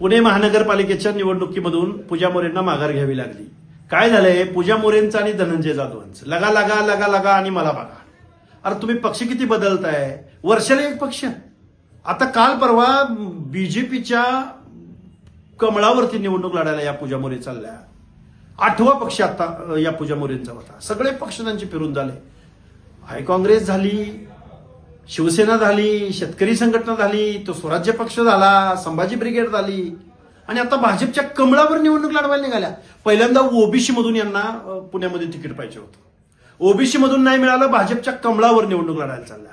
पुणे महानगरपालिकेच्या निवडणुकीमधून पूजा मोरेंना माघार घ्यावी लागली. काय झालंय? पूजा मोरेंचं आणि धनंजय जाधवांचं. लगा लगा लगा लगा आणि मला बघा. अरे तुम्ही पक्ष किती बदलताय? वर्षाला एक पक्ष. आता काल परवा बीजेपीच्या कमळावरती निवडणूक लढायला या पूजा मोरे चालल्या. आठवा पक्ष आता या पूजा मोरेंचा होता. सगळे पक्ष त्यांचे फिरून झाले. हाय काँग्रेस झाली शिवसेना झाली शेतकरी संघटना झाली तो स्वराज्य पक्ष झाला संभाजी ब्रिगेड झाली. आणि आता भाजपच्या कमळावर निवडणूक लढवायला निघाल्या. पहिल्यांदा ओबीसी मधून यांना पुण्यामध्ये तिकीट पाहिजे होतं. ओबीसी मधून नाही मिळालं भाजपच्या कमळावर निवडणूक लढायला चालल्या.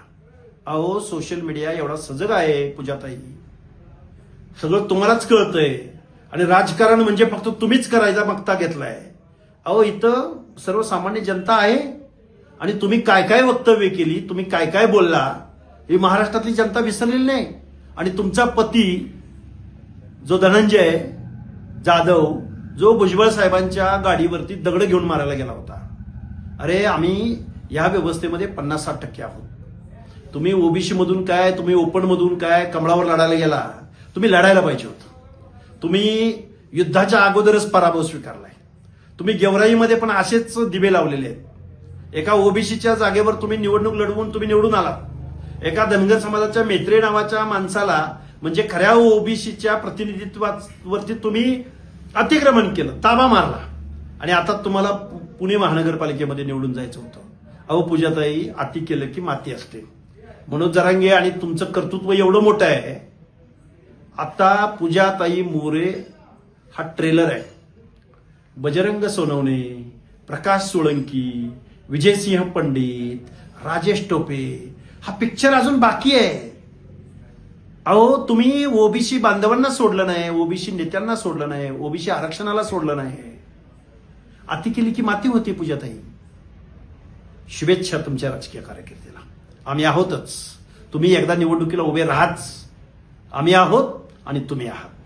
अहो सोशल मीडिया एवढा सजग आहे पूजाताई. सगळं तुम्हालाच कळतंय. आणि राजकारण म्हणजे फक्त तुम्हीच करायचा मागता घेतलाय. अहो इथं सर्वसामान्य जनता आहे आणि तुम्ही काय काय वक्तव्य केली तुम्ही काय काय बोलला ही महाराष्ट्रातली जनता विसरलेली नाही. आणि तुमचा पती जो धनंजय जाधव जो भुजबळ साहेबांच्या गाडीवरती दगड घेऊन मारायला गेला होता. अरे आम्ही या व्यवस्थेमध्ये पन्नास साठ टक्के आहोत. तुम्ही ओबीसी मधून काय तुम्ही ओपन मधून काय कमळावर लढायला गेला तुम्ही लढायला पाहिजे होतं. तुम्ही युद्धाच्या अगोदरच पराभव स्वीकारलाय. तुम्ही गेवराईमध्ये पण असेच दिवे लावलेले आहेत. एका ओबीसीच्या जागेवर तुम्ही निवडणूक लढवून तुम्ही निवडून आलात एका धनगर समाजाच्या मेत्रे नावाच्या माणसाला म्हणजे खऱ्या ओबीसीच्या प्रतिनिधित्वावरती तुम्ही अतिक्रमण केलं ताबा मारला. आणि आता तुम्हाला पुणे महानगरपालिकेमध्ये निवडून जायचं होतं. अहो पूजाताई अति केलं की माती असते. मनोज जरांगे आणि तुमचं कर्तृत्व एवढं मोठं आहे. आता पूजाताई मोरे हा ट्रेलर आहे. बजरंग सोनवणे प्रकाश सोळंकी विजयसिंह पंडित राजेश टोपे हा पिक्चर अजून बाकी आहे. अहो तुम्ही ओबीसी बांधवांना सोडलं नाही ओबीसी नेत्यांना सोडलं नाही ओबीसी आरक्षणाला सोडलं नाही. अति केली की माती होती पूजाताई. शुभेच्छा तुमच्या राजकीय कारकिर्दीला आम्ही आहोतच. तुम्ही एकदा निवडणुकीला उभे राहाच. आम्ही आहोत आणि तुम्ही आहात.